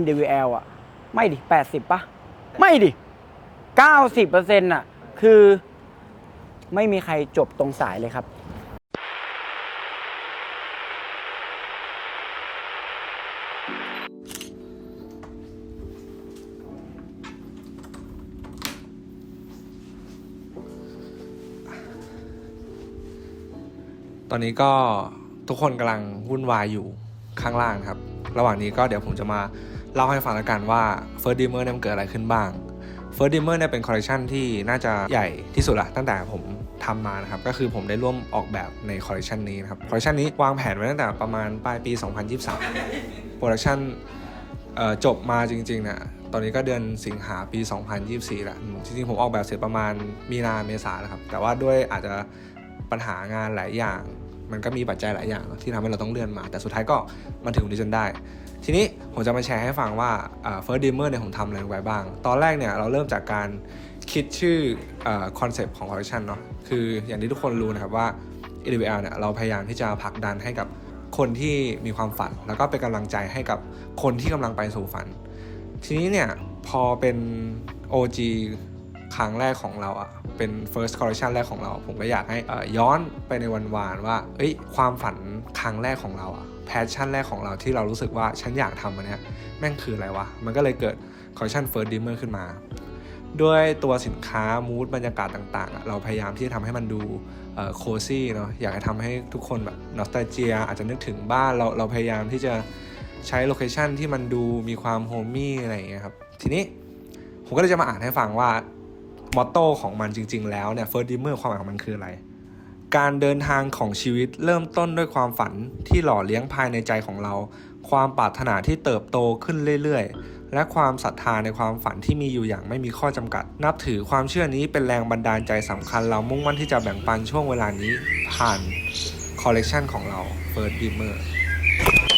NWL อะ ไม่ดิ 80ปะไม่ดิ 90%อะ คือไม่มีใครจบตรงสายเลยครับตอนนี้ก็ทุกคนกำลังวุ่นวายอยู่ข้างล่างครับ ระหว่างนี้ก็เดี๋ยวผมจะมา เล่าให้ฟังแล้วกันว่า First Dimmer เนี่ยมันเกิดอะไรขึ้นบ้าง First Dimmer เนี่ยเป็นคอลเลคชันที่น่าจะใหญ่ที่สุดละตั้งแต่ผมทำมานะครับ ก็คือผมได้ร่วมออกแบบในคอลเลคชันนี้นะครับคอลเลคชันนี้วางแผนไว้ตั้งแต่ประมาณปลายปี 2023โปรดักชันเอ่อจบมาจริงๆเนี่ยตอนนี้ก็เดือนสิงหาปี 2024แล้วจริงๆ ผมออกแบบเสร็จประมาณมีนาเมษานะครับ แต่ว่าด้วยอาจจะปัญหางานหลายอย่าง มันก็มีปัจจัยหลายอย่างที่ทำให้เราต้องเลื่อนมา แต่สุดท้ายก็มาถึงวันนี้จนได้ ทีนี้ผมจะมาแชร์ให้ฟังว่าเอ่อ First Dimmer เนี่ยผมทำอะไรลงไปบ้าง ตอนแรกเนี่ยเราเริ่มจากการคิดชื่อคอนเซปต์ของคอลเลคชันเนาะคืออย่างที่ทุกคนรู้นะครับว่า AWL เนี่ยเราพยายามที่จะผลักดันให้กับคนที่มีความฝัน แล้วก็เป็นกำลังใจให้กับคนที่กำลังไปสู่ฝัน ทีนี้เนี่ยพอเป็น OG ครั้งแรกของเราอะเป็น first collection แรกของเรา ผมก็อยากให้ย้อนไปในวันวานว่าเอ้ยความฝันครั้งแรกของเราอะแพชชั่นแรกของเราที่เรารู้สึกว่าฉันอยากทำอันเนี้ยแม่งคืออะไรวะ มันก็เลยเกิด collection first dimmer ขึ้นมา ด้วยตัวสินค้ามูดบรรยากาศต่างๆอะเราพยายามที่จะทำให้มันดูโคซี่เนาะอยากจะทำให้ทุกคนแบบนอสตาเจีย อาจจะนึกถึงบ้านเราเราพยายามที่จะใช้โลเคชันที่มันดูมีความโฮมี่อะไรอย่างเงี้ยครับทีนี้ผมก็เลยจะมาอ่านให้ฟังว่า มอตโต้ของมันจริง ๆ แล้วเนี่ยเฟิร์สดิมเมอร์ความหมายของมันคืออะไร การเดินทางของชีวิตเริ่มต้นด้วยความฝันที่หล่อเลี้ยงภายในใจของเรา ความปรารถนาที่เติบโตขึ้นเรื่อยๆ และความศรัทธาในความฝันที่มีอยู่อย่างไม่มีข้อจำกัด นับถือความเชื่อนี้เป็นแรงบันดาลใจสำคัญ เรามุ่งมั่นที่จะแบ่งปันช่วงเวลานี้ผ่านคอลเลกชันของเรา First Dimmer โ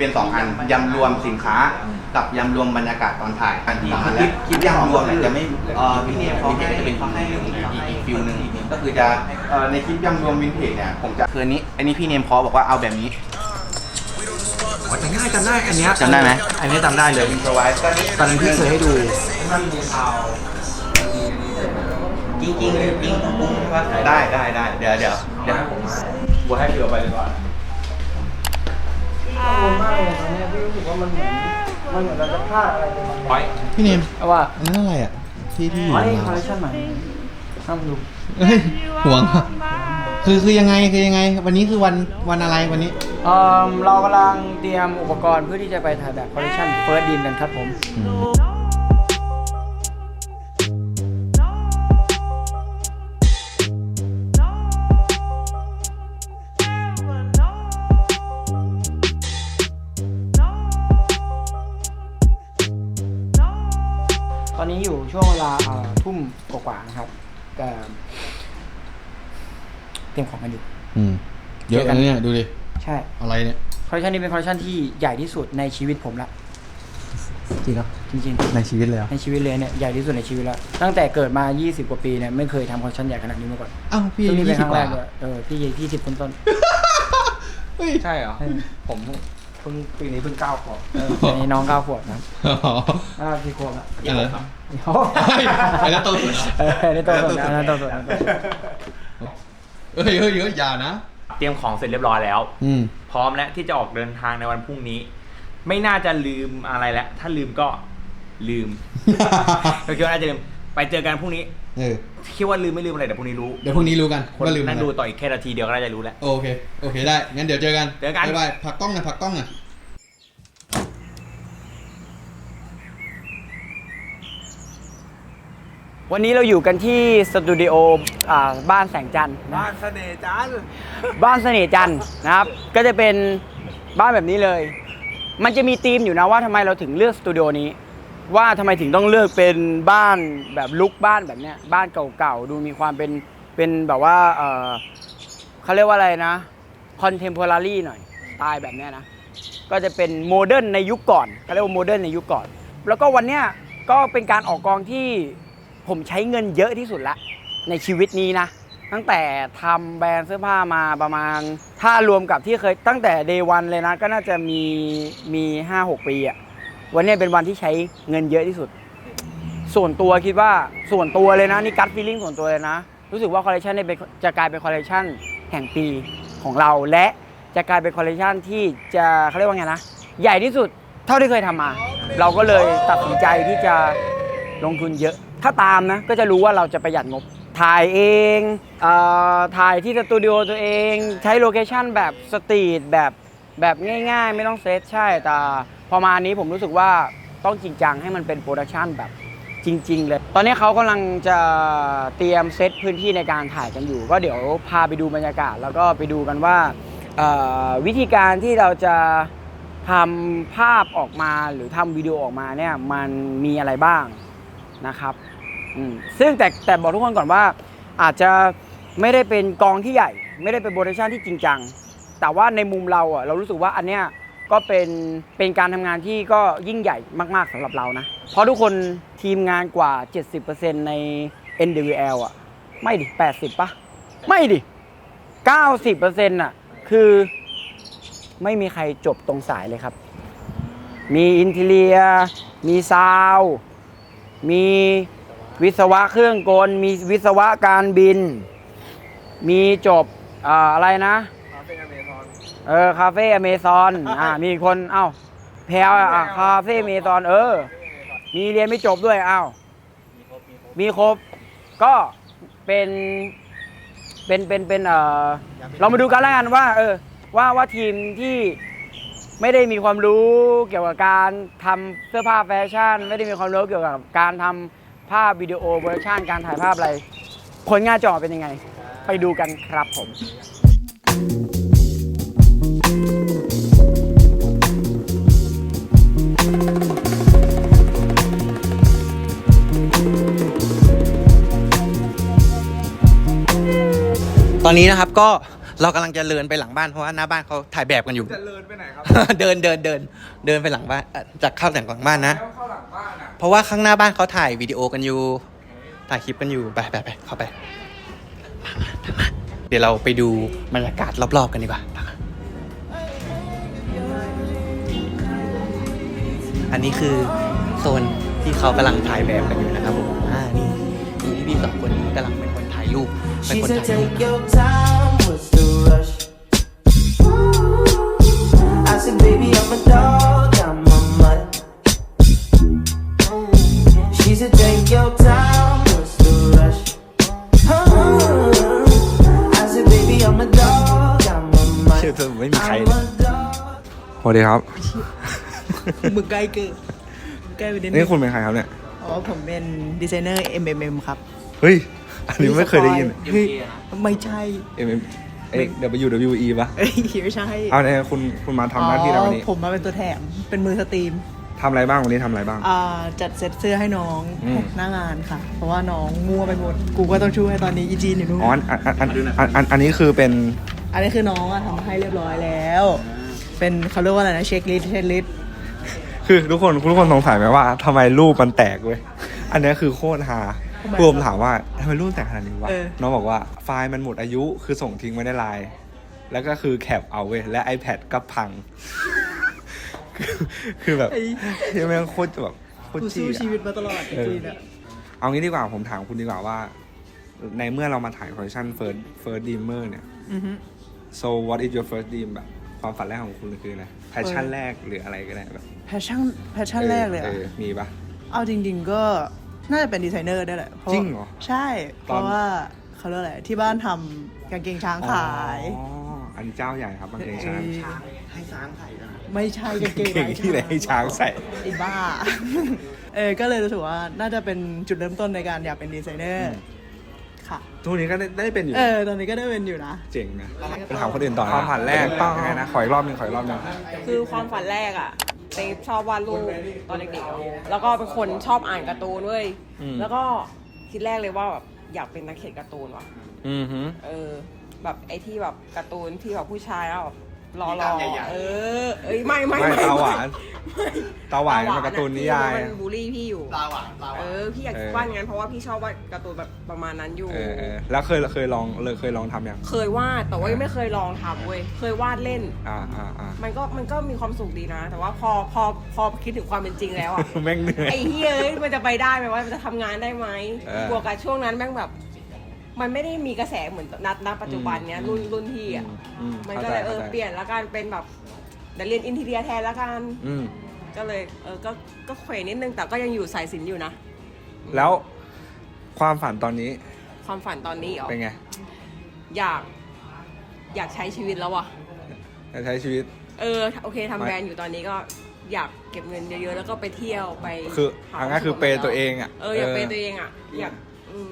เป็นเป็นสองอันยำรวมสินค้ากับยำรวมบรรยากาศตอนถ่ายอันที่คลิปคลิปยำรวมเนี่ยจะไม่เอ่อวินเทจวินเทจจะเป็นเขาให้อีกอีกฟิลหนึ่งก็คือจะเอ่อในคลิปยำรวมวินเทจเนี่ยผมจะคืออันนี้อันนี้พี่เนมพอบอกว่าเอาแบบนี้อ๋อจำได้จำได้อันเนี้ยจำได้ไหมอันเนี้ยจำได้เลยอินโทรไวส์ตอนนี้ตอนนั้นพี่เคยให้ดูจริงจริงจริงปุ้งว่าได้ได้ได้เดี๋ยวเดี๋ยวเดี๋ยวผมบัวให้เผื่อไปเลยก่อน กังวลมากเลยตอนนี้พี่รู้สึกว่ามันเหมือนมันเหมือนเราจะพลาดอะไรไปบางอย่างพี่เนมเอาว่าอันนั้นอะไรอะ ที่ที่อยู่อ๋อนี่ข้างคอลหเลลัคงชันใหม่ห้ามดูเฮ้ยห่วงอะคือคือยังไงคือยังไง วันนี้คือวันวันอะไรวันนี้ เอ่อเรากำลังเตรียมอุปกรณ์เพื่อที่จะไปถ่ายแบบคอลเลคชันเฟิร์สดีมกันครับผมต ช่วงเวลาเอ่อทุ่มกว่าๆนะครับแต่เตรียมของกันอยู่อืมเยอะกันเนี่ยดูดิ ใช่ อะไรเนี่ยคอลเลคชันนี้เป็นคอลเลคชันที่ใหญ่ที่สุดในชีวิตผมละจริงเหรอจริงในชีวิตเลยเหรอๆในชีวิตเลยเนี่ยใหญ่ที่สุดในชีวิตแล้ว ตั้งแต่เกิดมา 20 กว่าปีเนี่ยไม่เคยทำคอลเลคชันใหญ่ขนาดนี้มาก่อนอ้าวพี่ซึ่งนี่เป็นครั้งแรก20ด้วยเออพี่พี่สิบต้นต้นเฮ้ยใช่เหรอผม เพิ่งปีนี้เพิ่งเก้าขวบๆเอออันนี้น้องเก้าขวบนะอ๋ออ่ากี่ขวบละอะไรโอ้เฮ้ยอันนั้นโตสุดเหรอเอออันนี้โตสุดนะอันนั้นโตสุดอันนั้นโตสุดเฮ้ยเฮ้ยเฮ้ยอย่านะ เตรียมของเสร็จเรียบร้อยแล้ว อืม พร้อมแล้วที่จะออกเดินทางในวันพรุ่งนี้ ไม่น่าจะลืมอะไรแล้วถ้าลืมก็ลืม ก็คิดว่าน่าจะลืมไปเจอกันพรุ่งนี้ เออคิดว่าลืมไม่ลืมอะไรเดี๋ยวพรุ่งนี้รู้เดี๋ยวพรุ่งนี้รู้กันคนว่าลืมนั่งอะไรดูต่ออีกแค่นาทีเดียวก็น่าจะรู้แล้ว โอเค โอเคได้ งั้นเดี๋ยวเจอกันเจอกัน บ๊ายบายผักกล้องหน่อยผักกล้องหน่อยวันนี้เราอยู่กันที่สตูดิโออ่าบ้านแสงจันทร์นะบ้านเสน่ห์จันบ้านเสน่ห์จันทร์นะครับ ก็จะเป็นบ้านแบบนี้เลย มันจะมีธีมอยู่นะว่าทำไมเราถึงเลือกสตูดิโอนี้ ว่าทำไมถึงต้องเลือกเป็นบ้านแบบลุกบ้านแบบเนี้ยบ้านเก่าๆ ดูมีความเป็นเป็นแบบว่าเออเขาเรียกว่าอะไรนะคอนเทมพอรารีหน่อยสไตล์แบบเนี้ยนะก็จะเป็นโมเดิร์นในยุคก่อนเขาเรียกว่าโมเดิร์นในยุคก่อน แล้วก็วันเนี้ยก็เป็นการออกกองที่ผมใช้เงินเยอะที่สุดละในชีวิตนี้นะ ตั้งแต่ทำแบรนด์เสื้อผ้ามาประมาณ ถ้ารวมกับที่เคยตั้งแต่เดวันเลยนะ ก็น่าจะมีมีห้าหกปีอะ วันนี้เป็นวันที่ใช้เงินเยอะที่สุด ส่วนตัวคิดว่าส่วนตัวเลยนะนี่กัดฟีลิ่งส่วนตัวเลยนะ รู้สึกว่าคอลเลคชันนี้จะกลายเป็นคอลเลคชันแห่งปีของเราและจะกลายเป็นคอลเลคชันที่จะเขาเรียกว่าไงนะใหญ่ที่สุดเท่าที่เคยทำมา เราก็เลยตัดสินใจที่จะลงทุนเยอะ ถ้าตามนะก็จะรู้ว่าเราจะประหยัดงบถ่ายเองเออถ่ายที่สตูดิโอตัวเองใช้โลเคชันแบบสตรีทแบบแบบง่ายๆ ไม่ต้องเซตใช่แต่ พอมาอันนี้ผมรู้สึกว่าต้องจริงจังให้มันเป็นโปรดักชันแบบจริง ๆ เลย ตอนนี้เขากำลังจะเตรียมเซตพื้นที่ในการถ่ายกันอยู่ ก็เดี๋ยวพาไปดูบรรยากาศ แล้วก็ไปดูกันว่าวิธีการที่เราจะทำภาพออกมาหรือทำวิดีโอออกมาเนี่ยมันมีอะไรบ้างนะครับซึ่งแต่แต่บอกทุกคนก่อนว่า อาจจะไม่ได้เป็นกองที่ใหญ่ ไม่ได้เป็นโปรดักชันที่จริงจังแต่ว่าในมุมเราอะเรารู้สึกว่าอันเนี้ย ก็เป็นเป็นการทำงานที่ก็ยิ่งใหญ่มาก ๆสำหรับเรานะ เพราะทุกคนทีมงานกว่า 70%ใน NWL อะ ไม่ดิ 80ปะไม่ดิ 90%อะ คือไม่มีใครจบตรงสายเลยครับ มีอินเทเลีย มีซาว มีวิศวะเครื่องกล มีวิศวะการบิน มีจบอาอะไรนะ เออคาเฟ่อเมซอนอ่ามีคนเอ้าแพลวอะคาเฟ่อเมซอนเออ มีเรียนไม่จบด้วยเอ้ามีครบก็เป็นเป็นเป็นเป็นเออเรามาดูกันแล้วกันว่า เออ ว่าว่าทีมที่ไม่ได้มีความรู้เกี่ยวกับการทำเสื้อผ้าแฟชั่น ไม่ได้มีความรู้เกี่ยวกับการทำภาพวิดีโอโปรดักชันการถ่ายภาพอะไรผลงานจะออกเป็นยังไง ไปดูกันครับผม อนนี้นะครับก็เรากำลังจะเดินไปหลังบ้านเพราะว่าหน้าบ้านเขาถ่ายแบบกันอยู่ จะเลินไปไหนครับเดินเดินเดินเดินไปหลังบ้านเอ่อจากเข้าแต่งหลังบ้านนะ แล้วเข้าหลังบ้านอะเพราะว่าข้างหน้าบ้านเขาถ่ายวิดีโอกันอยู่ ถ่ายคลิปกันอยู่ ไปไปไปเข้าไปมามาตามมาเดี๋ยวเราไปดูบรรยากาศรอบๆกันดีกว่าตามมาอันนี้คือโซนที่เขากำลังถ่ายแบบกันอยู่นะครับผม อ่า นี่มีพี่ๆสองคนนี้กำลังเป็นคน ถ่ายรูปเป็น She คน said, ถ่ายรูป take your time, what's the rush? I said, baby, I'm a dog, I'm a mutt. She said, take your time, what's the rush? I said, baby, I'm a dog, I'm a mutt. เชื่อเธอไม่มีใคร I'm เลย a dog. สวัสดีครับ มึงใกล้เกินใกล้ไปนิดนึนี่งคุณเป็นใครครับเนี่ย อ๋อผมเป็นดีไซเนอร์ MMM ครับ เฮ้ย อันนี้ไม่เคยได้ยิน เฮ้ยไม่ใช่ M M เอ้ย W W E ปะเอ้ยไม่ใช่เอาเนี่ยคุณคุณมาทำหน้าที่อะไรวันนี้อ๋อผมมาเป็นตัวแถม เป็นมือสตรีมทำอะไรบ้างวันนี้ทำอะไรบ้าง อ่าจัดเซ็ตเสื้อให้น้องอืม หน้างานค่ะ เพราะว่าน้องมั่วไปหมด กูก็ต้องช่วยตอนนี้อีจีนอยู่นู่นอ๋ออันอันอันอันอันอันนี้คือเป็นอันนี้คือน้องอะทำมาให้เรียบร้อยแล้ว เป็นเขาเรียกว่าอะไรนะเช็คลิสต์เช็คลิสต์คือทุกคนทุกคนสงสัยไหมว่าทำไมรูปมันแตกเว้ยอันนี้คือโคตรฮา คือผมถามว่าทำไมรูปแตกขนาดนี้วะน้องบอกว่าไฟล์มันหมดอายุคือส่งทิ้งไว้ในไลน์แล้วก็คือแคปเอาเว้ยและ iPad ก็พัง คือคือแบบยังแม่งโคตรแบบโคตรกูจี้สู้อะชีวิตมาตลอดอีจีนอะเอางี้ดีกว่าผมถามคุณดีกว่าว่า ในเมื่อเรามาถ่ายคอลเลคชัน first first dreamer เนี่ย อือฮึ so what is your first dream แบบความฝันแรกของคุณคืออะไรแพชชั่นแรกหรืออะไรก็ได้แบบแพชชั่นแพชชั่นแรกเลยอะออมีปะเอาจริง ๆ ก็ น่าจะเป็นดีไซเนอร์ได้แหละพาะจริงเหรอใช่ เพตอนราะว่าเขาเรียกอะไรที่บ้านทำกางเกงช้างขาย อ๋ออันนี้เจ้าใหญ่ครับบางเกงช้างเออให้ช้างใส่นะไม่ใช่กางเกงเก่งที่ไหนให้ช้างใส่ ไอ้บ้า เออก็เลยรู้สึกว่าน่าจะเป็นจุดเริ่มต้นในการอยากเป็นดีไซเนอร์ค่ะ ทุกวันนี้ก็ได้ได้เป็นอยู่เออ ตอนนี้ก็ได้เป็นอยู่นะ เจ๋งนะไปถามคนอื่นต่อความผ่านแรกยังไงนะขออีกรอบหนึงขออีกรอบหนึง คือความฝันแรกอะเตฟชอบวาดรูปตอนเด็กๆแล้วก็เป็นคนชอบอ่านการ์ตูนเว้ยอืม แล้วก็คิดแรกเลยว่าแบบอยากเป็นนักเขียนการ์ตูนว่ะ อือฮึเออแบบไอ้ที่แบบการ์ตูนที่แบบผู้ชายแล้วแบบ รอมีรตาอมใหญ่ๆเออเอ้ยไม่ไม่ไม่ตาหวาน ไม่ตาหวานตเป็นการ์ตูนนิยายที่มันบูลลี่พี่อยู่ตาหวานตาหวานเออพี่อยากเออ วาดงั้นเพราะว่าพี่ชอบวาดการ์ตูนแบบประมาณนั้นอยู่ เออเออแล้วเคยเคยลองเลยเคยลองทำยังเคยวาดแต่ว่ายังไม่เคยลองทำเว้ยเคยวาดเล่น อ่าอ่าอ่า มันก็มันก็มีความสุขดีนะ แต่ว่าพอพอพอคิดถึงความเป็นจริงแล้วอะ แม่งเหนื่อย ไอ้เฮ้ยเอ้ยมันจะไปได้ไหมว่ามันจะทำงานได้ไหมเออ บวกกับช่วงนั้นแม่งแบบ มันไม่ได้มีกระแสเหมือนนัดณปัจจุบันเนี้ยรุ่นรุ่นพี่อะอืมมันเข้าก็ใจเลยเออข้าใจเปลี่ยนแล้วกันเป็นแบบเดี๋ยวเรียนอินทีเรียแทนแล้วกันอืม ก็เลยเออก็ก็เขวนิดนึงแต่ก็ยังอยู่สายศิลป์อยู่นะ แล้วความฝันตอนนี้ความฝันตอนนี้อ๋อเป็นไงอยาก อยากใช้ชีวิตแล้วอะจะใช้ชีวิต เออโอเคทำไม่ แบรนด์อยู่ตอนนี้ก็อยากเก็บเงินเยอะๆ แล้วก็ไปเที่ยวไปคือหเอาง่ายคือเปย์ตัวเองอะเอออยากเออเปย์ตัวเองอะ อยากอืม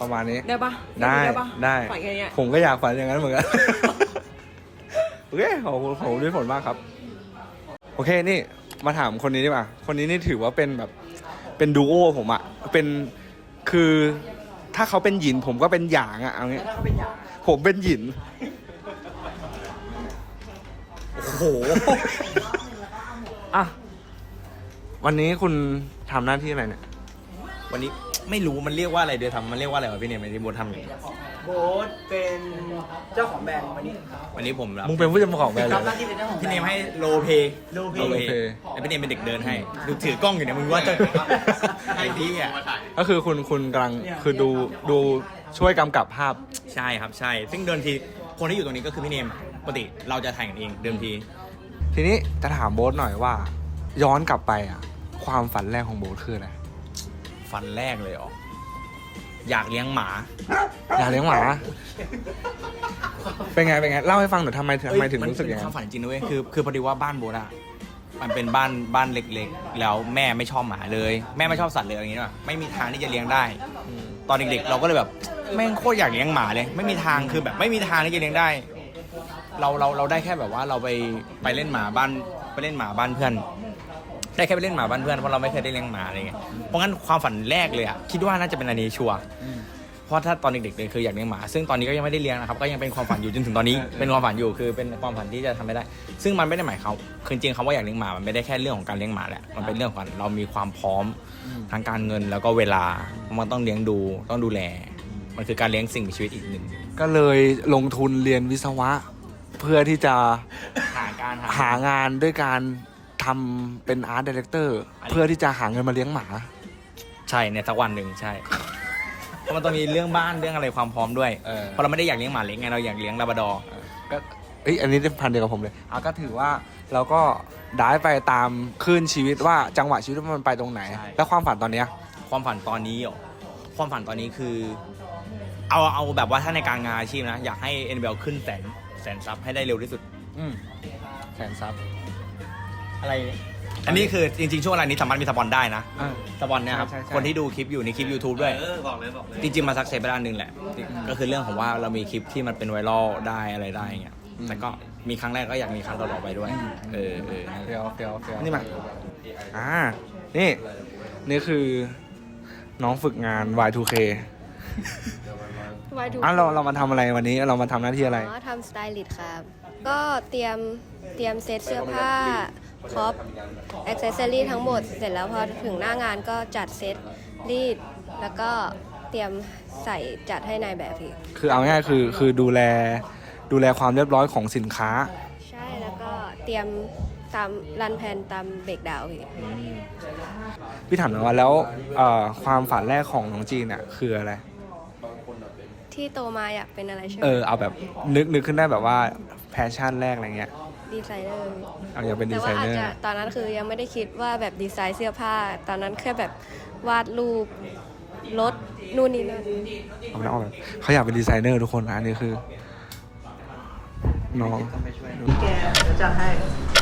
ประมาณนี้ ได้ปะได้ปะได้ ฝันแค่เนี้ยผมก็อยากฝันอย่างนั้นเหมือนกัน โอเคขอบคุณขอบคุณด้วยผลมากครับ โอเคนี่มาถามคนนี้ดีกว่า คนนี้นี่ถือว่าเป็นแบบ เป็นดูโอผมอะเป็นคือถ้าเขาเป็นหยินผมก็เป็นหยางอะเอางี้ผมเป็นหยินโอ้โหอะวันนี้คุณทำหน้าที่อะไรเนี่ย วันนี้ ไม่รู้มันเรียกว่าอะไรเดี๋ยวทำมันเรียกว่าอะไรวะพี่เนี่ยมันที่โบททำอย่างนี้โบ๊ทเป็นเจ้าของแบรนด์วันนี้วันนี้ผมรับมึงเป็นผู้จัดการแบรนด์เลรับหน้าที่ยเป็นเจ้าของแบรพี่นเนด์มให้โลเพโลเพ โลเพแล้วพี่เนมเป็นเด็กเดินให้ดูถือกล้องอยู่เนี่ยมึงว่าจะไอ้ที่อะก็คือคุณคุณกำลังคือดูดูช่วยกำกับภาพ ใช่ครับใช่ ซึ่งเดิมทีคนที่อยู่ตรงนี้ก็คือพี่เนมปกติเราจะถ่ายกันเองเดิมที ทีนี้จะถามโบ๊ทหน่อยว่า ย้อนกลับไปอะ ความฝันแรกของโบ๊ทคืออะไร ฟันแรกเลยเหรอ อยากเลี้ยงหมา อยากเลี้ยงหมา เป็นไง เป็นไง เล่าให้ฟังหน่อยทำไมทำไมถึงรู้สึกอย่างมันั้นนเป็นความฝันจริงนะเว้ยคือคือพอดีว่าบ้านโบทอะมันเป็นบ้านบ้านเล็กๆ แล้วแม่ไม่ชอบหมาเลย แม่ไม่ชอบสัตว์เลยอย่างงี้ป่ะไม่มีทางที่จะเลี้ยงได้ตอนเด็กๆ เราก็เลยแบบแม่งโคตรอยากเลี้ยงหมาเลย ไม่มีทางคือแบบไม่มีทางที่จะเลี้ยงได้ เราเราเราได้แค่แบบว่าเราไปไปเล่นหมาบ้านไปเล่นหมาบ้านเพื่อน ได้แค่ไปเล่นหมาบ้านเพื่อนเพราะเราไม่เคยได้เลี้ยงหมาอะไรเงี้ยเพราะงั้นความฝันแรกเลยอะคิดว่าน่าจะเป็นอันนี้ชัวร์เพราะถ้าตอนเด็กๆเลยคืออยากเลี้ยงหมา ซึ่งตอนนี้ก็ยังไม่ได้เลี้ยงนะครับก็ยังเป็นความฝันอยู่จนถึงตอนนี้เป็นความฝันอยู่คือเป็นความฝันที่จะทำไม่ได้ ซึ่งมันไม่ได้หมายเขามคือจริงๆคำว่าอยากเลี้ยงหมามันไม่ได้แค่เรื่องของการเลี้ยงหมาแหละมันเป็นเรื่องของเรามีความพร้อมทางการเงินแล้วก็เวลามันต้องเลี้ยงดูต้องดูแล มันคือการเลี้ยงสิ่งมีชีวิตอีกหนึ่งก็เลยลงทุนเรียนวิศวะ เพื่อที่จะหาการหางานด้วยการ ทำเป็นอาร์ตดีเลกเตอร์เพื่อที่จะหาเงินมาเลี้ยงหมา ใช่ในสักวันหนึ่งใช่ เพราะมันต้องมีเรื่องบ้านเรื่องอะไรความพร้อมด้วย เออ เพราะเราไม่ได้อยากเลี้ยงหมาเล็กไงเราอยากเลี้ยงลาบราดอร์ก็เอ้ยอันนี้พันเดียวกับผมเลยอะก็ถือว่าเราก็ได้ไปตามคลื่นชีวิตว่าจังหวะชีวิตมันไปตรงไหน แล้วความฝันตอนเนี้ยความฝันตอนนี้เหรอความฝันตอนนี้คือ เอาเอาแบบว่าถ้าในการงานอาชีพนะ อยากให้ NBL ขึ้นแสนแสนซับให้ได้เร็วที่สุด อืมแสนซับ อะไรอันนี้คือจริงๆ ช่วงเวลานี้สามารถมีสปอนได้นะ อ่า สปอนเนี่ยครับ ใช่ใช่ใช่ คนที่ดูคลิปอยู่ในคลิป YouTube ด้วยจริงๆ มาสักเซสไปด้านหนึ่งแหละ ก็คือเรื่องของว่าเรามีคลิปที่มันเป็นไวรัลได้อะไรได้เงี้ย แต่ก็มีครั้งแรกก็อยากมีครั้งต่อๆไปด้วย เออเออเฟียวเฟียวเฟียวนี่มา อ่า นี่ นี่คือน้องฝึกงาน Y2K ไว้ดูอะเราเรามาทำอะไรวันนี้เรามาทำหน้าที่อะไร อ๋อทำสไตลิสต์ครับ ก็เตรียมเตรียมเซตเสื้อผ้า ครอปอ็อกเซสซอรี่ทั้งหมด เสร็จแล้วพอถึงหน้างานก็จัดเซตรีด แล้วก็เตรียมใส่จัดให้นายแบบอีก คือเอาง่ายๆคือคือดูแลดูแลความเรียบร้อยของสินค้า ใช่แล้วก็เตรียมตามรันแพนตามเบรกดาวน์อีก พี่ถามหน่อยว่าแล้วเอ่อความฝันแรกของน้องจีนเนี่ยคืออะไร ที่โตมาอยากเป็นอะไรใช่ไหมเออเอาแบบนึกนึกขึ้นได้แบบว่าแพชชั่นแรกอะไรเงี้ย ดีไซเนอร์เอาอยากเป็นดีแต่ไซว่าอาเนจอร์ จะตอนนั้นคือยังไม่ได้คิดว่าแบบดีไซน์เสื้อผ้า ตอนนั้นแค่แบบวาดรูปรถนู่นนี่นั่นเอาแล้วเอาแบบเขาอยากเป็นดีไซเนอร์ทุกคนนะอันนี้คือ น้องแกจะให้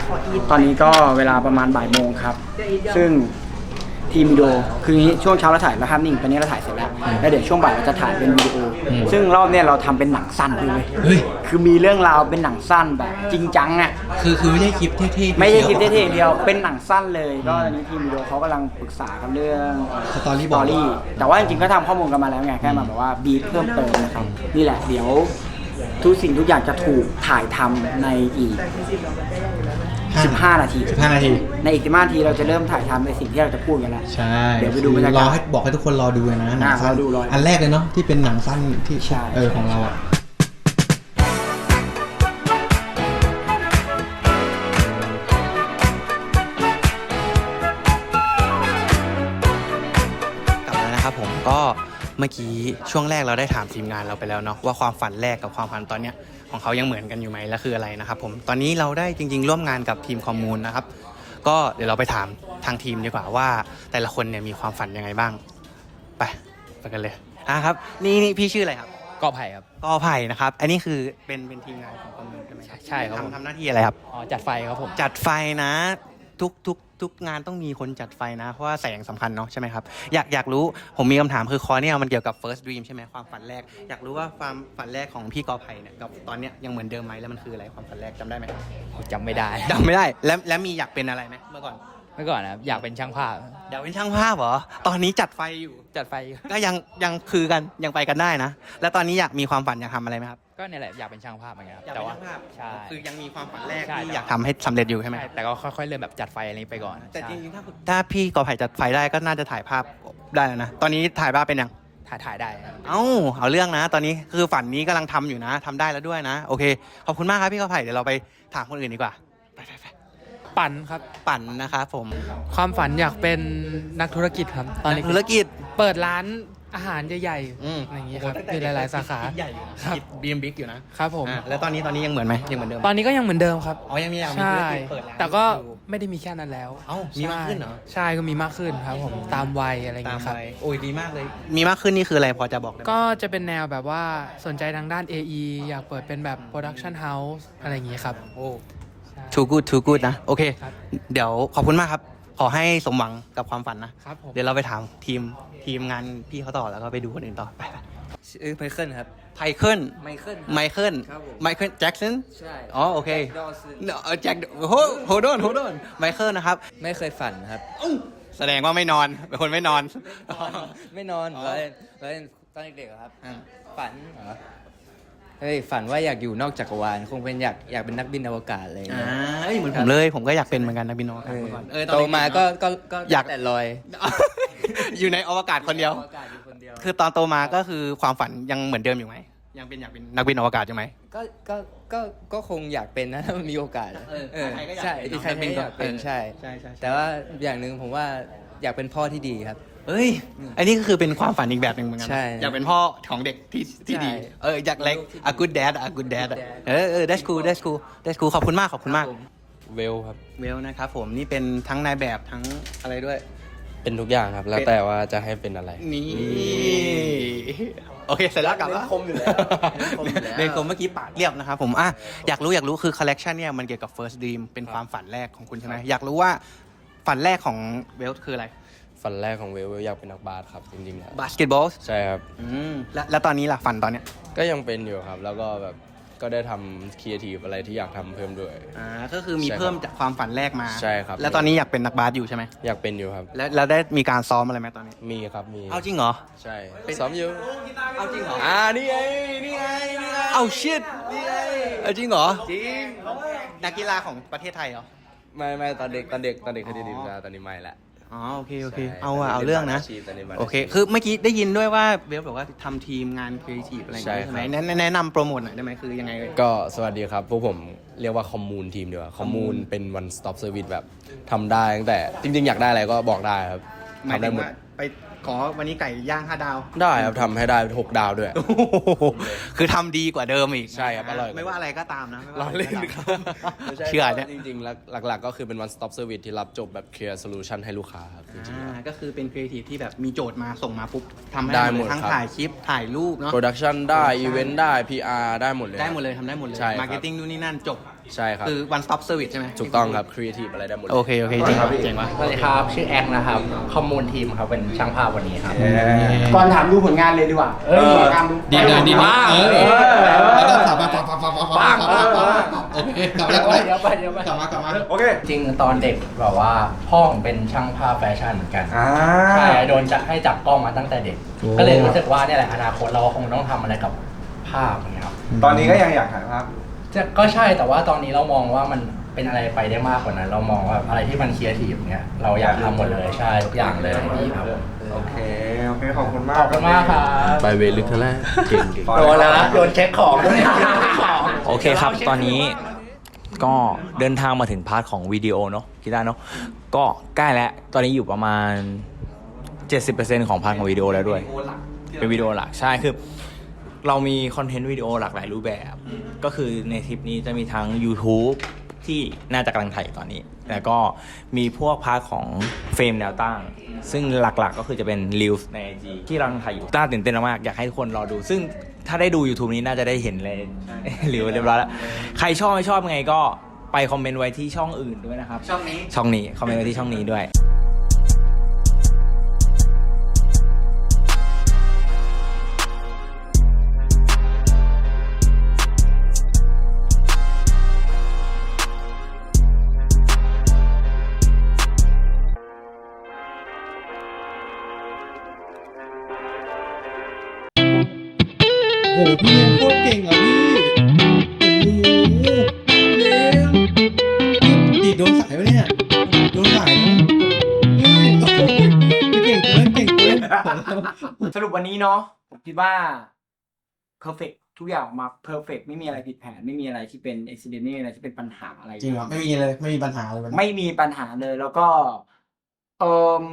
ขออีทตอนนี้ก็เวลาประมาณบ่ายโมงครับ ซึ่ง ทีมวิดีโอคืองี้ช่วงเช้าเราถ่ายแล้วภาพนิ่งตอนนี้เราถ่ายเสร็จแล้วแล้วเดี๋ยวช่วงบ่ายเราจะถ่ายเป็นวิดีโออซึ่งรอบเนี้ยเราทำเป็นหนังสั้นด้วยเฮ้ย คือมีเรื่องราวเป็นหนังสั้นแบบจริงจังอะ คือคือไม่ใช่คลิปเท่ๆไม่ใช่คลิปเท่ๆอย่างเดียว เป็นหนังสั้นเลย ก็ตอนนี้ทีมวิดีโอเขากำลังปรึกษากันเรื่องสตอรี่สบตออร์ดรี่แต่ว่าจริงๆก็ทำข้อมูลกันมาแล้วไง แค่มาแบบว่าบีทเพิ่มเติมนะครับ นี่แหละ เดี๋ยวทุกสิ่งทุกอย่างจะถูกถ่ายทำในอีก 15นาที 15 นาที ในอีก15นาทีเราจะเริ่มถ่ายทำในสิ่งที่เราจะพูดกันแล้ว ใช่เดี๋ยวไปดูบรรยากาศรอให้บอกให้ทุกคนรอดูเลยนะหนังสั้นรอดูรอดูอันแรกเลยเนาะที่เป็นหนังสั้นที่ใช่ เออของเราอะกลับมาแล้วนะครับผมก็เมื่อกี้ช่วงแรกเราได้ถามทีมงานเราไปแล้วเนาะว่าความฝันแรกกับความฝันตอนเนี้ย ของเขายังเหมือนกันอยู่ไหมและคืออะไรนะครับผมตอนนี้เราได้จริง ๆ ร่วมงานกับทีมคอมมูนนะครับก็เดี๋ยวเราไปถามทางทีมดีกว่าว่า แต่ละคนเนี่ยมีความฝันยังไงบ้าง ไปไปกันเลยอะครับนี่นี่พี่ชื่ออะไรครับก็ไผ่ครับกอไผ่นะครับ อันนี้คือเป็นเป็นทีมงานของคอมมูนใช่ไหมครับใช่ครับผม ทำทำหน้าที่อะไรครับ อ๋อจัดไฟครับผม จัดไฟนะ ทุกทุกทุกงานต้องมีคนจัดไฟนะ เพราะว่าแสงสำคัญเนาะใช่ไหมครับ อยากอยากรู้ผมมีคำถามคือคอเนี่ยมันเกี่ยวกับ first dream ใช่ไหมความฝันแรก อยากรู้ว่าความฝันแรกของพี่กอไผ่เนี่ยกับตอนเนี้ยยังเหมือนเดิมไหมแล้วมันคืออะไรความฝันแรกจำได้ไหมจำไม่ได้ จำไม่ได้แล้วแล้วมีอยากเป็นอะไรไหมเมื่อก่อนเมื่อก่อนนะครับอยากเป็นช่างภาพ อยากเป็นช่างภาพเหรอตอนนี้จัดไฟอยู่ จัดไฟก็ยังยังคือกันยังไปกันได้นะ แล้วตอนนี้อยากมีความฝันอยากทำอะไรไหมครับ ก็เนี่ยแหละอยากเป็นช่างภาพเหมือนกันครับอยากแต่เป็นว่าช่างภาพใช่คือยังมีความฝันแรกใช่ที่อยากทำให้สำเร็จอยู่ใช่ไหมใช่แต่ก็ค่อยๆเริ่มแบบจัดไฟอะไรนี้ไปก่อนแต่จใช่ริงๆถ้าถ้าพี่กอไผ่จัดไฟได้ก็น่าจะถ่ายภาพได้แล้วนะ ตอนนี้ถ่ายภาพเป็นยัง ถ่ายถ่ายได้ครับเอ้า เอาเรื่องนะ ตอนนี้คือฝันนี้กำลังทำอยู่นะทำได้แล้วด้วยนะ โอเค ขอบคุณมากครับพี่กอไผ่เดี๋ยวเราไปถามคนอื่นดีกว่า ไปไปไปปั่นครับ ปั่นนะครับผมความฝันอยากเป็นนักธุรกิจครับ ตอนนี้ธุรกิจ เปิดร้าน อาหารใหญ่อืมๆอะไรอย่างนี้ครับมีหลาย ๆ สาขา ใหญ่ครับ บีมบิ๊กอยู่นะครับผม อะแล้วตอนนี้ตอนนี้ยังเหมือนไหมยังเหมือนเดิมตอนนี้ก็ยังเหมือนเดิมครับ อ๋อยังมีอยากมีใช่ ธุรกิจเปิดร้านแต่ก็อยู่ ไม่ได้มีแค่นั้นแล้วเอ้ามีมากขึ้นเหรอ ใช่ก็มีมากขึ้นครับผมตามวัยอะไรอย่างตามนี้ยครับไปโอ้ยดีมากเลย มีมากขึ้นนี่คืออะไรพอจะบอกได้ไหมก็จะเป็นแนวแบบว่าสนใจทางด้าน AE อยากเปิดเป็นแบบ Production House อะไรอย่างนี้ครับ โอ้ใช่ too good too good นะ โอเค ครับ เดี๋ยวขอบคุณมากครับ ขอให้สมหวังกับความฝันนะ ครับผมเดี๋ยวเราไปถามทีมทีมงานพี่เขาต่อแล้วก็ไปดูคนอื่นต่อไปไปชื่อไมเคิลครับไพเคิลไมเคิล ไมเคิลครับผม ไมเคิลแจ็คสันใช่อ๋อโอเคดอซึเออแจ็คโฮโฮดอนโฮดอนไมเคิลนะครับไม่เคยฝันครับแสดงว่าไม่นอนเป็นคนไม่นอน ไม่นอนอ๋อเราเล่นเราเล่นตอนเด็กๆอะครับอ่าฝันเหรอ เฮ้ยฝันว่าอยากอยู่นอกจักรวาลคงเป็นอยากอยากเป็นนักบินอวกาศอะไรอย่างอ่าเงี้ยเอ้ยเหมือนผมเลย ผมก็อยากเป็นเหมือนกันนะบินอวกาศเออเมื่อก่อนเออโตอนเด็ๆมาเนอะก็ก็ก็อยาก แต่ลอยอยู่ในอวกาศคนเดียว อวกาศอยู่คนเดียว คือตอนโตมาก็คือความฝันยังเหมือนเดิมอยู่ไหมยังเป็นอยากเป็นนักบินอวกาศอยู่ไหม ก็ก็ก็ก็คงอยากเป็นนะถ้ามันมีโอกาสเออเออใครก็อยากใช่เป็นใครๆก็อยากเป็นเออใช่ใช่ ใช่ใช่แต่ว่าอย่างหนึ่งผมว่าอยากเป็นพ่อที่ดีครับ เอ้ย อันนี้ก็คือเป็นความฝันอีกแบบหนึ่งเหมือนกัใช่อยากเป็นพ่อของเด็กที่ที่ดี ใช่เอออยาก like a good dad a good dad อะ good dad เออเออ that's cool that's cool that's cool ขอบคุณมากขอบคุณมากครับผมเวลครับ เวลนะครับผมนี่เป็นทั้งนายแบบทั้งอะไรด้วย เป็นทุกอย่างครับ แล้วแต่ว่าจะให้เป็นอะไร นี่ โอเค เสร็จแล้วกลับแล้วเน้นคมอยู่แล้วเน้นคมอยู่แล้ว เน้นคมเมื่อกี้ปากเรียบนะครับผมอะอยากรู้อยากรู้คือคอลเลกชันเนี่ยมันเกี่ยวกับ first dream เป็นความฝันแรกของคุณใช่ไหมอยากรู้ว่าฝันแรกของเวลคืออะไร ฝันแรกของเวลเวลอยากเป็นนักบาสครับจริงๆแล้วบาสเกตบอลใช่ครับ อืมแล้วแล้วตอนนี้ล่ะฝันตอนเนี้ยก็ยังเป็นอยู่ครับ แล้วก็แบบก็ได้ทำครีเอทีฟอะไรที่อยากทำเพิ่มด้วย อ่าก็คือมีใช่ครับเพิ่มจากความฝันแรกมาใช่ครับ แล้วตอนนี้อยากเป็นนักบาสอยู่ใช่ไหมอยากเป็นอยู่ครับ แล้วแล้วได้มีการซ้อมอะไรไหมตอนนี้ มีครับมีเอาจริงเหรอ ใช่ซ้อมอยู่เอาจริงเหรอ อ่านี่ไงนี่ไงนี่ไงเอาชิดเอาจริงเหรอ จริงนักกีฬาของประเทศไทยเหรอ ไม่ไม่ตอนเด็กตอนเด็กตอนเด็กเคยดีดีตอนนี้ไม่ละ อ๋อโอเคโอเค ใช่เอาอะเอาเรื่องนะป็นชีพตอนนี้มาโอเคคือเมื่อกี้ได้ยินด้วยว่าเบลบอกว่าทำทีมงานครีเอทีฟอะไรอย่างเงี้ยใช่ใช่ไหมครับแนะแนะนำโปรโมทหน่อยได้ไหมคือยังไงเอ่ย ก็สวัสดีครับ พวกผมเรียกว่าคอมมูนทีมดีกว่าคอมมูนเป็น one stop service แบบทำได้ตั้งแต่จริงๆ อยากได้อะไรก็บอกได้ครับหมายทำถึได้งหมดว่าไป ขอวันนี้ไก่ย่างห้าดาว ได้ครับทำให้ได้หกดาวด้วย คือทำดีกว่าเดิมอีกใช่ครับอร่อยกว่าไม่ว่าอะไรก็ตามนะไม่ว่าล้ออะไรเล่นก็คตารับมเชื่อเนี่ย จริงๆแล้วหลักๆ ก็คือเป็น one stop service ที่รับจบแบบ clear solution ให้ลูกค้าครับจริงๆอ่าแล้วก็คือเป็นครีเอทีฟที่แบบมีโจทย์มาส่งมาปุ๊บทำให้ได้หมดทั้งครับ ถ่ายคลิปถ่ายรูปเนาะ production ได้ event ได้ PR ได้หมดเลย ได้หมดเลยทำได้หมดเลย ใช่ครับ มาร์เก็ตติ้งนู่นนี่นั่นจบ ใช่ครับ คือ one stop service ใช่ไหมถูกต้องครับครีเอทีฟอะไรได้หมดลยโอเค โอเคเจ๋งว่ะเจ๋งว่ะสวัสดีครับ ชื่อแอ็กนะครับคอมมูนทีมครับเป็นช่างภาพวันนี้ครับ ก่อนถามดูผลงานเลยดีกว่าเออตามดูดีเดินดีมากเออเออแล้วก็กลัถามบมามาปังปังปังปังปังปังปังโอเคกลับมาแล้วเดี๋ยวไปเดี๋ยวไปกลับมากลับมาโอเค จริงตอนเด็กแบบว่าพ่อผมเป็นช่างภาพแฟชั่นเหมือนกันอ่าใช่โดนจะให้จับกล้องมาตั้งแต่เด็ก ก็เลยรู้สึกว่าเนี่ยแหละอนาคตเราคงต้องทำอะไรกับภาพอย่างเงี้ยครับตอนนี้ก็ยังอยากถ่ายภาพ จะก็ใช่แต่ว่าตอนนี้เรามองว่ามันเป็นอะไรไปได้มากกว่านั้น เรามองว่าอะไรที่มันครีเอทีฟเนี่ยเราอยากทำหมดเลยใช่ทุกอย่างเลยครับโอเค โอเค ขอบคุณมากขอบคุณมากครับไปเวลึกเท่าแรกเก่งเก่งโดนแล้วนะโดนเช็คของด้วยของ โอเคครับ ตอนนี้ก็เดินทางมาถึงพาร์ทของวิดีโอเนาะกีตาร์เนาะก็ใกล้แล้ว ตอนนี้อยู่ประมาณ 70%ของพาร์ทของวิดีโอแล้วด้วย เป็นวิดีโอหลักใช่คือ เรามีคอนเทนต์วิดีโอหลากหลายรูปแบบ ก็คือในทริปนี้จะมีทั้ง YouTube ที่น่าจะกำลังถ่ายอยู่ตอนนี้ แล้วก็มีพวกพาร์ทของเฟรมแนวตั้ง ซึ่งหลักๆก็คือจะเป็น Reels ใน IG ที่เรากำลังถ่ายอยู่น่าตื่นเต้นมากๆอยากให้ทุกคนรอดู ซึ่งถ้าได้ดู YouTube นี้น่าจะได้เห็นเลยหรือเรียบร้อยแล้ว ใครชอบไม่ชอบยังไงก็ไปคอมเมนต์ไว้ที่ช่องอื่นด้วยนะครับ ช่องนี้ ช่องนี้คอมเมนต์ไว้ที่ช่องนี้ด้วย สรุปวันนี้เนาะผมคิดว่า perfect ทุกอย่างออกมา perfect ไม่มีอะไรผิดแผน ไม่มีอะไรที่เป็น accident ไม่มีอะไรที่เป็นปัญหาอะไร จริงเหรอไม่มีเลยไม่มีปัญหาเลยวันนี้ไม่มีปัญหาเลย แล้วก็เออ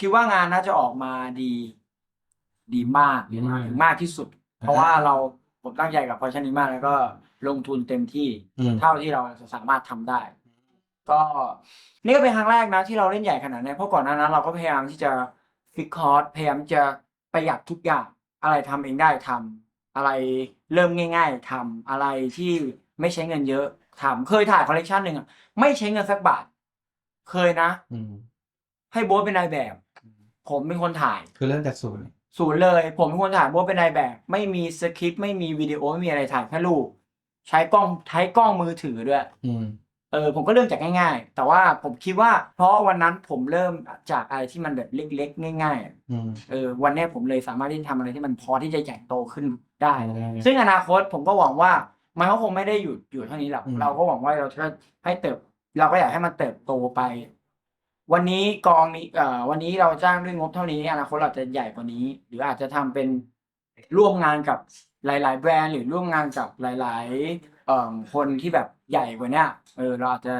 คิดว่างานน่าจะออกมาดี ดีมากดีมากถึงมากที่สุด เพราะว่าเราผมตั้งใจกับพอชันนี้มาก แล้วก็ลงทุนเต็มที่อืม เท่าที่เราสามารถทำได้ ก็ นี่ก็เป็นครั้งแรกนะที่เราเล่นใหญ่ขนาดนี้เพราะก่อนหน้านั้นเราก็พยายามที่จะ ฟิกคอร์สพยายามจะประหยัดทุกอย่าง อะไรทำเองได้ทำอะไรเริ่มง่าย ๆทำอะไรที่ไม่ใช้เงินเยอะทำเคยถ่ายคอลเลกชันหนึ่งอะไม่ใช้เงินสักบาท เคยนะอืมให้โบ๊ทเป็นนายแบบ ผมเป็นคนถ่าย คือเริ่มจากศูนย์ศูนย์เลย ผมเป็นคนถ่ายโบ๊ทเป็นนายแบบ ไม่มีสคริปต์ไม่มีวิดีโอไม่มีอะไรถ่ายแค่รูปใช้กล้องใช้กล้องมือถือด้วย อืม เออผมก็เริ่มจากง่าย ๆ แต่ว่าผมคิดว่า เพราะวันนั้นผมเริ่มจากอะไรที่มันแบบเล็ก ๆ ง่ายๆอะอืมเออวันเนี้ยผมเลยสามารถที่จะทำอะไรที่มันพอที่จะใหญ่โตขึ้นได้อืมซึ่งอนาคตผมก็หวังว่ามันก็คงไม่ได้หยุดอยู่เท่านี้หรอกอืม เราก็หวังว่าเราจะให้เติบ เราก็อยากให้มันเติบโตไป วันนี้กองนี้เอ่อวันนี้เราจ้างด้วยงบเท่านี้อนาคตเราจะใหญ่กว่านี้ หรืออาจจะทำเป็นร่วมงานกับหลาย ๆ แบรนด์หรือร่วมงานกับหลาย ๆ เอ่อคนที่แบบใหญ่กว่าเนี้ยเออเราอาจจะ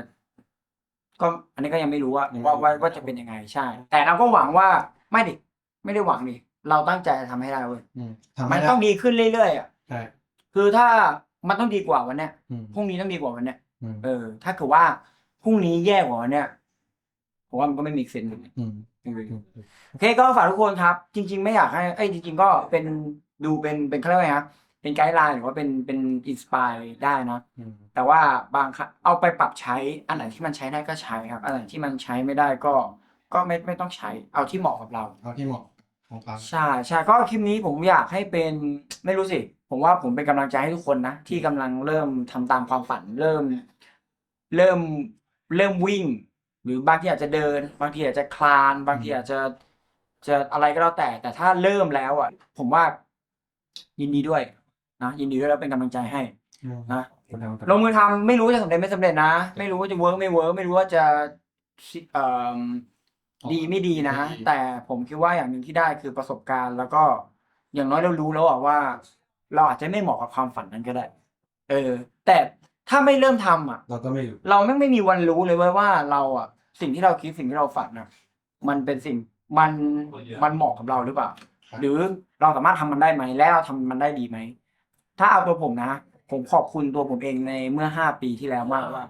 ก็อันนี้ก็ยังไม่รู้ว่าว่าว่าว่าจะเป็นยังไงใช่ แต่เราก็หวังว่าไม่ดิไม่ได้หวังดิเราตั้งใจจะทำให้ได้เว้ยอืมทำมันให้ต้องดีขึ้นเรื่อยๆอะใช่คือถ้ามันต้องดีกว่าวันเนี้ยอืมพรุ่งนี้ต้องดีกว่าวันเนี้ยอืมเออ ถ้าเกิดว่าพรุ่งนี้แย่กว่าวันเนี้ยผมว่ามันก็ไม่มีเซนส์เลยอืมโอเคก็ฝากทุกคนครับ จริง ๆ ไม่อยากให้เอ้ยจริง ๆ ก็เป็นดูเป็นเป็นเขาเรียกว่าไงครับ เป็นไกด์ไลน์หรือว่าเป็นเป็นอินสปายได้นะอืมแต่ว่าบางครั้งเอาไปปรับใช้อันไหนที่มันใช้ได้ก็ใช้ครับ อันไหนที่มันใช้ไม่ได้ก็ ก็ไม่ไม่ต้องใช้เอาที่เหมาะกับเรา เอาที่เหมาะของเขาใช่ใช่ก็คลิปนี้ผมอยากให้เป็นไม่รู้สิ ผมว่าผมเป็นกำลังใจให้ทุกคนนะ ที่กำลังเริ่มทำตามความฝันเริ่ม เริ่มเริ่มวิ่ง หรือบางทีอาจจะเดิน บางทีอาจจะคลาน บางทีอาจจะจะอะไรก็แล้วแต่ แต่ถ้าเริ่มแล้วอะ ผมว่ายินดีด้วย นะยินดีด้วยแล้วเป็นกำลังใจให้นะลงมือทำไม่รู้จะสำเร็จไม่สำเร็จนะ ไม่รู้ว่าจะเวิร์กไม่เวิร์กไม่รู้ว่าจะเอ่อดีไม่ดีนะแต่ผมคิดว่าอย่างหนึ่งที่ได้คือประสบการณ์ แล้วก็อย่างน้อยเรารู้แล้วอะว่า เราอาจจะไม่เหมาะกับความฝันนั้นก็ได้ เออ แต่ถ้าไม่เริ่มทำอะ เราก็ไม่รู้ เราไม่ไม่มีวันรู้เลยเว้ยว่าเราอะ สิ่งที่เราคิดสิ่งที่เราฝันอะ มันเป็นสิ่งมันมันเหมาะกับเราหรือเปล่าหรือเราสามารถทำมันได้ไหมและเราทำมันได้ดีไหม ถ้าเอาตัวผมนะ ผมขอบคุณตัวผมเองในเมื่อห้าปีที่แล้วมากว่า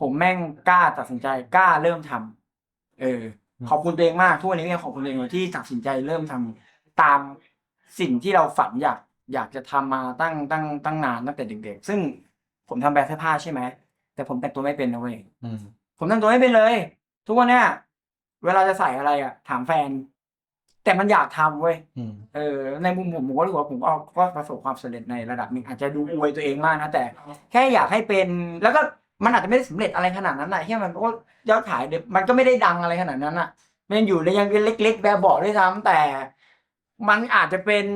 ผมแม่งกล้าตัดสินใจกล้าเริ่มทำเออ ขอบคุณตัวเองมากทุกวันนี้ก็ยังขอบคุณตัวเองเลยที่ตัดสินใจเริ่มทำตามสิ่งที่เราฝันอยากอยากจะทำมาตั้งตั้งตั้งนานตั้งแต่เด็กๆ ซึ่งผมทำแบรนด์เสื้อผ้าใช่ไหม แต่ผมแต่งตัวไม่เป็นนะเว้ยอืมผมแต่งตัวไม่เป็นเลย ทุกวันเนี้ยเวลาจะใส่อะไรอะ ถามแฟน แต่มันอยากทำเว้ยอืมเออในมุมผมผมก็รู้สึกว่าผมก็ก็ประสบความสำเร็จในระดับหนึงอาจจะดูอวยตัวเองมากนะแต่ แค่อยากให้เป็นแล้วก็มันอาจจะไม่ได้สำเร็จอะไรขนาดนั้นนะแค่มันก็ยอดขายเดี๋ยวมันก็ไม่ได้ดังอะไรขนาดนั้นอะมันอยู่ในยังเล็ก ๆ แบบเบาะด้วยซ้ำแต่ มันอาจจะเป็น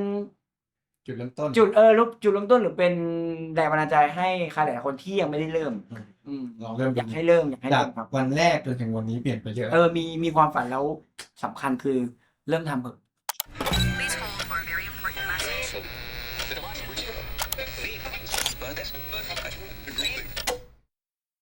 จุดเริ่มต้น จุดเออรูปจุดเริ่มต้นหรือเป็นแรงบันดาลใจให้ใครหลายๆคนที่ยังไม่ได้เริ่ม อืมลองเริ่มอยากให้เริ่มอยากให้จาเริ่กมครับ วันแรกจนถึงวันนี้เปลี่ยนไปเยอะ เออมีมีความฝันแล้วสำคัญคือ เริ่มทำเถอะ